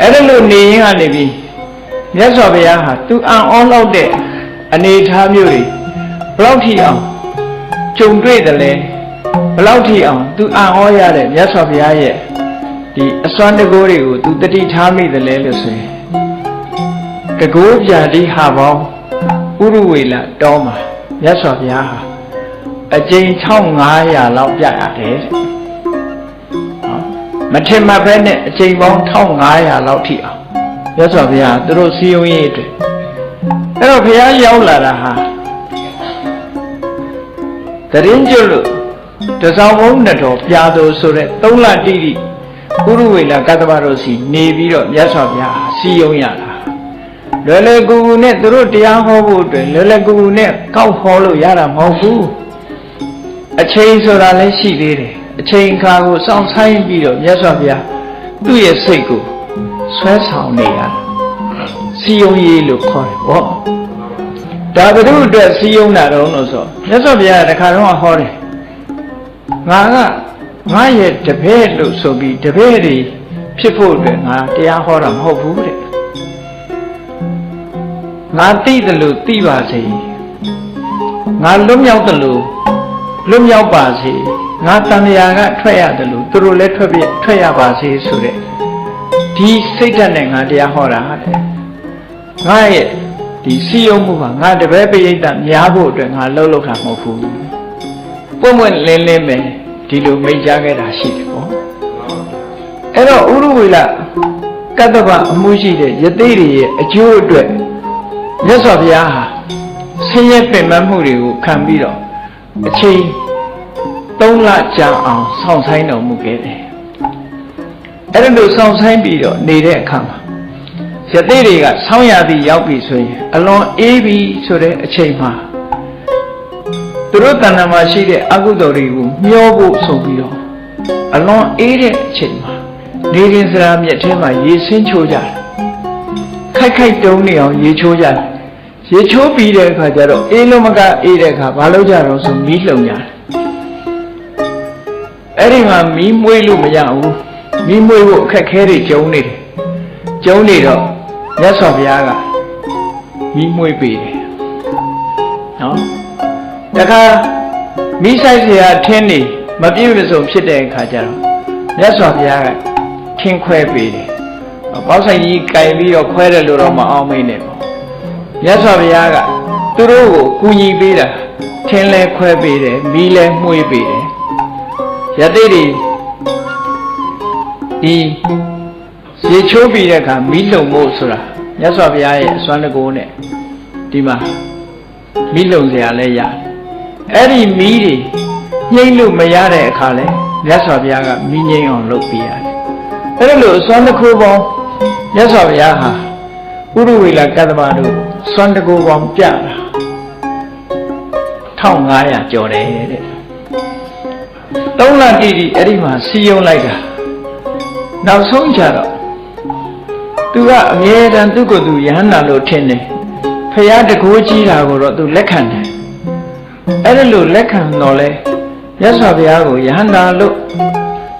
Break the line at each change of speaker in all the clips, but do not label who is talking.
အဲ့ဒါလို့နေရင်ကနေပြီးမြတ်စွာဘုရားဟာသူအံ့ဩလောက်တဲ့အနေအထားမျိုးတွေဘယ်လောက်ထိအောင်ကြုံတွေ့တယ်လဲဘယ်လောက်ထိအောင်သူအံ့ဩရတဲ့မြတ်စွာဘုရားရဲ့ဒီအစွမ်းတကိုးတွေကိုသူတတိထားမိတယ်လဲလို့ဆိုရင်တကိုးပြာတိဟာပေါင်းဥရဝေလတောမှာမြတ်စွာဘုရားဟာအကျိန်1500လောက်ပြရတယ်တဲ့ မထင်မှတ်ပဲနဲ့အချိန်ပေါင်း1500လောက်ထိအောင်မြတ်စွာဘုရားသူတို့စီယုံရေးအတွက်အဲ့တော့ဘုရားရောက်လာတာဟာတရင်ကျွလို့တစောင်းဘုံနဲ့တော်ပြာတော်ဆိုတဲ့သုံးလတိတိဥရဝေလကတ္တဗတို့စီနေပြီးတော့မြတ်စွာဘုရားစီယုံရတာလွယ်လွယ်ကူကူနဲ့သူတို့တရားဟောဖို့အတွက်လွယ်လွယ်ကူကူနဲ့ကောက်ဟောလို့ရတာမဟုတ်ဘူးအချိန်ဆိုတာလည်းရှိသေးတယ် အချိန်အခါကိုစောင့်ဆိုင်ပြီးတော့မြတ်စွာဘုရားသူ့ရဲ့စိတ်ကိုဆွဲဆောင်နေရစီယုံရေးလို့ခေါ်တယ်ဗောဒါဘုရုအတွက်စီယုံတာတော့လို့ဆိုမြတ်စွာဘုရားကတခါတော့ဟောတယ်ငါကငါရဲ့တပည့်လို့ဆိုပြီးတပည့်တွေဖြစ်ဖို့အတွက်ငါတရားဟောတာမဟုတ်ဘူးတဲ့ငါသိတယ်လို့သိပါစေငါလွတ်မြောက်တယ်လို့လွတ်မြောက်ပါစေ ငါတန်လျာကထွက်ရတယ်လို့သူတို့လည်းထွက်ပြထွက်ရပါစေဆိုတဲ့ဒီစိတ်ဓာတ်နဲ့ငါတရားဟောတာတဲ့ငါရဲ့ဒီစီယုံမှုကငါတပည့်ပိဋကများဖို့အတွက်ငါလှုပ်လှုပ်တာမဟုတ်ဘူးပွင့်ပွင့်လင်းလင်းပဲဒီလိုမိတ်ကြားခဲ့တာရှိတယ်ပေါ့အဲ့တော့ဥရဝေလကတ္တဗအမှုရှိတဲ့ယသိတွေရဲ့အကျိုးအတွက်မြတ်စွာဘုရားဟာဆင်းရဲပင်ပန်းမှုတွေကိုခံပြီးတော့အချိန် ၃လကြာအောင်စောင့်ဆိုင်တော်မူခဲ့တယ်အဲ့ဒါလို့စောင့်ဆိုင်ပြီးတော့နေတဲ့အခါမှာယသိတွေကဆောင်းရသည်ရောက်ပြီဆိုရင်အလွန်အေးပြီဆိုတဲ့အချိန်မှာသူတို့တဏ္ဍာမှာရှိတဲ့အကုသိုလ်တွေကိုမျောဖို့ဆိုပြီးတော့အလွန်အေးတဲ့အချိန်မှာနေရင်စရာမြက်ထဲမှာရေဆင်းချိုးကြတယ်ခိုက်ခိုက်တုံးနေအောင်ရေချိုးကြတယ်ရေချိုးပြီးတဲ့အခါကျတော့အေးလုံးမကအေးတဲ့အခါဘာလုပ်ကြတော့ဆိုမီးလှုံကြတယ် အဲ့ဒီမှာမီးမွေးလို့မရဘူးမီးမွေးဖို့အခက်ခဲတွေကျုံနေတယ်ကျုံနေတော့မြတ်စွာဘုရားကမီးမွေးပေးတယ်နော်တခါမီးဆိုင်เสียထင်းနေမပြည့်မစုံဖြစ်တဲ့အခါကျတော့မြတ်စွာဘုရားကထင်းခွဲပေးတယ်ပေါက်ဆိုင်ကြီးကင်ပြီးတော့ခွဲတယ်လို့တော့မအောင်မိနဲ့ပေါ့မြတ်စွာဘုရားကသူတို့ကိုကူညီပေးတာထင်းလဲခွဲပေးတယ်မီးလဲမှုေးပေးတယ် ယသိတွေဒီရေချိုးပြီးတဲ့အခါမီးလုံဖို့ဆိုတာမြတ်စွာဘုရားရဲ့အစွမ်းတကိုးနဲ့ဒီမှာမီးလုံစရာလဲရတယ်အဲ့ဒီမီးတွေငိမ့်လို့မရတဲ့အခါလဲမြတ်စွာဘုရားကမီးငိမ့်အောင်လုပ်ပေးရတယ်အဲ့ဒါလို့အစွမ်းတကိုးပေါင်းမြတ်စွာဘုရားဟာဥရဝေလကတ္တမတို့စွမ်းတကိုးပေါင်းပြတာ1500ကျော်တယ်တဲ့ သုံးလတိတိအဲ့ဒီမှာစီယုံလိုက်တာနောက်ဆုံးကြတော့သူကအမြဲတမ်းသူ့ကိုယ်သူယဟန္တာလို့ထင်တယ်ဖရာတကိုးကြီးတာကိုတော့သူလက်ခံတယ်အဲ့ဒါလို့လက်ခံတော့လဲမြတ်စွာဘုရားကိုယဟန္တာလို့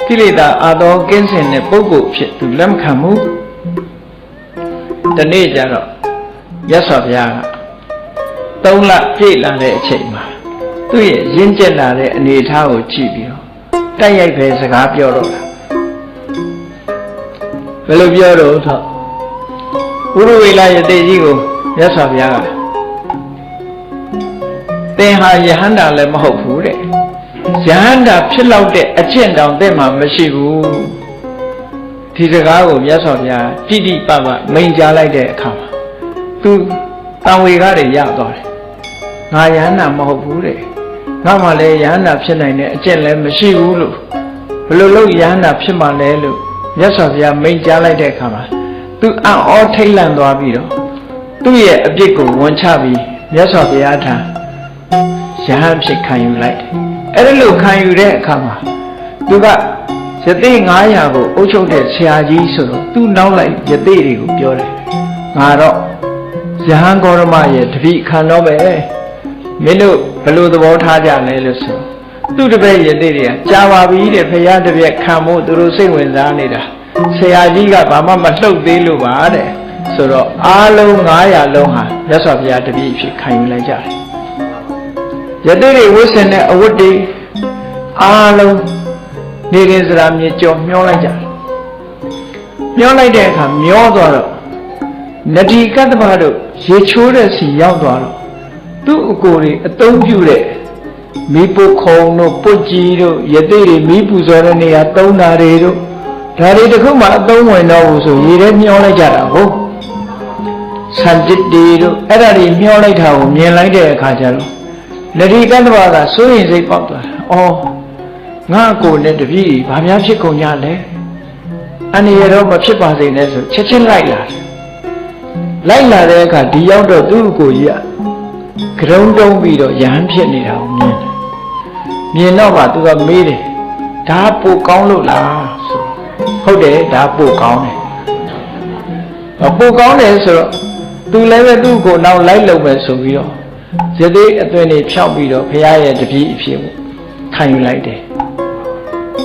ကိလေသာအာတော်ကင်းစင်တဲ့ပုဂ္ဂိုလ်ဖြစ်သူလက်မခံဘူးဒီနေ့ကျတော့မြတ်စွာဘုရားကသုံးလပြည့်လာတဲ့အချိန်မှာ သူ့ရဲ့ရင့်ကျက်လာတဲ့အနေအထားကိုကြည့်ပြီးတော့တိုက်ရိုက်ပဲစကားပြောတော့တာဘယ်လိုပြောတော့ထောက်ဘုရဝေလာယတိကြီးကိုမြတ်စွာဘုရားကသင်ဟာယဟန္တာလည်းမဟုတ်ဘူးတဲ့ယဟန္တာဖြစ်လောက်တဲ့အကျင့်တောင်တဲ့မှာမရှိဘူးဒီစကားကိုမြတ်စွာဘုရားတိတိပပမိန်ကြားလိုက်တဲ့အခါမှာသူတံဝေကားတွေရသွားတယ်ငါယဟန္တာမဟုတ်ဘူးတဲ့ ငါမှလည်းယဟန္တာဖြစ်နိုင်တဲ့အကျင့်လည်းမရှိဘူးလို့ဘယ်လိုလုပ်ယဟန္တာဖြစ်မှလဲလို့မြတ်စွာဘုရားမိန်ကြားလိုက်တဲ့အခါမှာသူအံ့ဩထိတ်လန့်သွားပြီးတော့သူ့ရဲ့အပြစ်ကိုဝန်ချပြီးမြတ်စွာဘုရားထံယဟန်ဖြစ်ခံယူလိုက်တယ်အဲ့ဒီလိုခံယူတဲ့အခါမှာသူကယသိ900ကိုအုပ်ချုပ်တဲ့ဆရာကြီးဆိုတော့သူ့နောက်လိုက်ယသိတွေကိုပြောတယ်ငါတော့ယဟန်ဂေါရမရဲ့တပိခံတော့ပဲ မင်းတို့ဘယ်လိုသဘောထားကြလဲလို့ဆိုသူ့တပည့်ယသိတွေကကြာပါပြီတဲ့ဖရာတပည့်ခံဖို့သူတို့စိတ်ဝင်စားနေတာဆရာကြီးကဘာမှမလှုပ်သေးလို့ပါတဲ့ဆိုတော့အားလုံး900လုံးဟာမြတ်စွာဘုရားတပည့်ဖြစ်ခံယူလိုက်ကြတယ်ယတိတွေဝိဆင်တဲ့အဝတ်တွေအားလုံးနေရင်စရာမြေကြော်မျောလိုက်ကြတယ်မျောလိုက်တဲ့အခါမျောသွားတော့နဒီကတ္တဗတို့ရေချိုးတဲ့စီရောက်သွားတော့ သူ့အကိုတွေအတုံးပြူတဲ့မိပုခုံတို့ပုတ်ကြီးတို့ယသိတွေမိပူဇော်တဲ့နေရာသုံးတာတွေတို့ဒါတွေတခုမှအသုံးဝင်တော့ဘူးဆိုရေထဲမျောလိုက်ကြတာဟုတ်ဆန်จิตတွေတို့အဲ့ဒါတွေမျောလိုက်တာကိုမြင်လိုက်တဲ့အခါကျတော့နဒီကတ္တဗကစိုးရင်စိတ်ပေါက်သွားတယ်အော်ငါအကိုနဲ့တပည့်ဘာများဖြစ်ကုန်ကြလဲအနေရတော့မဖြစ်ပါစေနဲ့ဆိုချက်ချင်းလိုက်လာတယ်လိုက်လာတဲ့အခါဒီရောက်တော့သူ့အကိုကြီးက ကရုံတုံးပြီးတော့ရဟန်းဖြစ်နေတာကိုမြင်တယ်မြင်တော့မှသူကမေးတယ်ဒါပိုကောင်းလို့လားဆိုဟုတ်တယ်ဒါပိုကောင်းတယ်ပိုကောင်းတယ်ဆိုတော့သူလည်းပဲသူ့ကိုနောက်လိုက်လုံမယ်ဆိုပြီးတော့ဇတိအသွင်တွေဖြောက်ပြီးတော့ဘုရားရဲ့တပည့်အဖြစ်ကိုခံယူလိုက်တယ်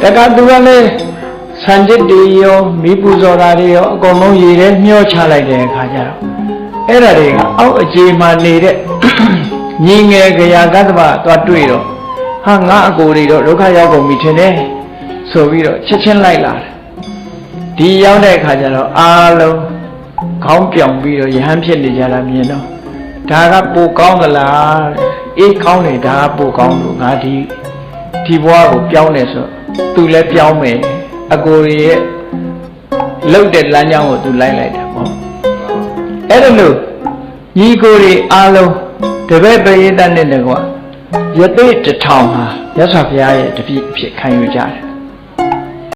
တကသူကလည်းဆန်จิตတွေရောမိပူဇော်တာတွေရောအကုန်လုံးရေထဲမျောချလိုက်တဲ့အခါကျတော့ အဲ့ဒါတွေကအောက်အခြေမှာနေတဲ့ညီငယ်ကြရာကတ္တဗသွားတွေ့တော့ဟာငါအကိုတွေတော့ဒုက္ခရောက်ကုန်ပြီထင်တယ်ဆိုပြီးတော့ချက်ချင်းလိုက်လာတယ်ဒီရောက်တဲ့အခါကျတော့အားလုံးခေါင်းပြောင်ပြီးတော့ယဟန်ဖြစ်နေကြတာမြင်တော့ဒါကပိုကောင်းသလားအေးကောင်းတယ်ဒါကပိုကောင်းလို့ငါဒီဒီဘဝကိုပြောင်းတယ်ဆိုသူလည်းပြောင်းမယ်အကိုရဲ့လှုပ်တဲ့လမ်းကြောင်းကိုသူလိုက်လိုက်တယ်ပေါ့ အဲ့ဒါလို့ညီကိုတွေအားလုံးတပည့်ပရိသတ်နဲ့တကွာယသိတထောင်ဟာမြတ်စွာဘုရားရဲ့တပည့်အဖြစ်ခံယူကြတယ်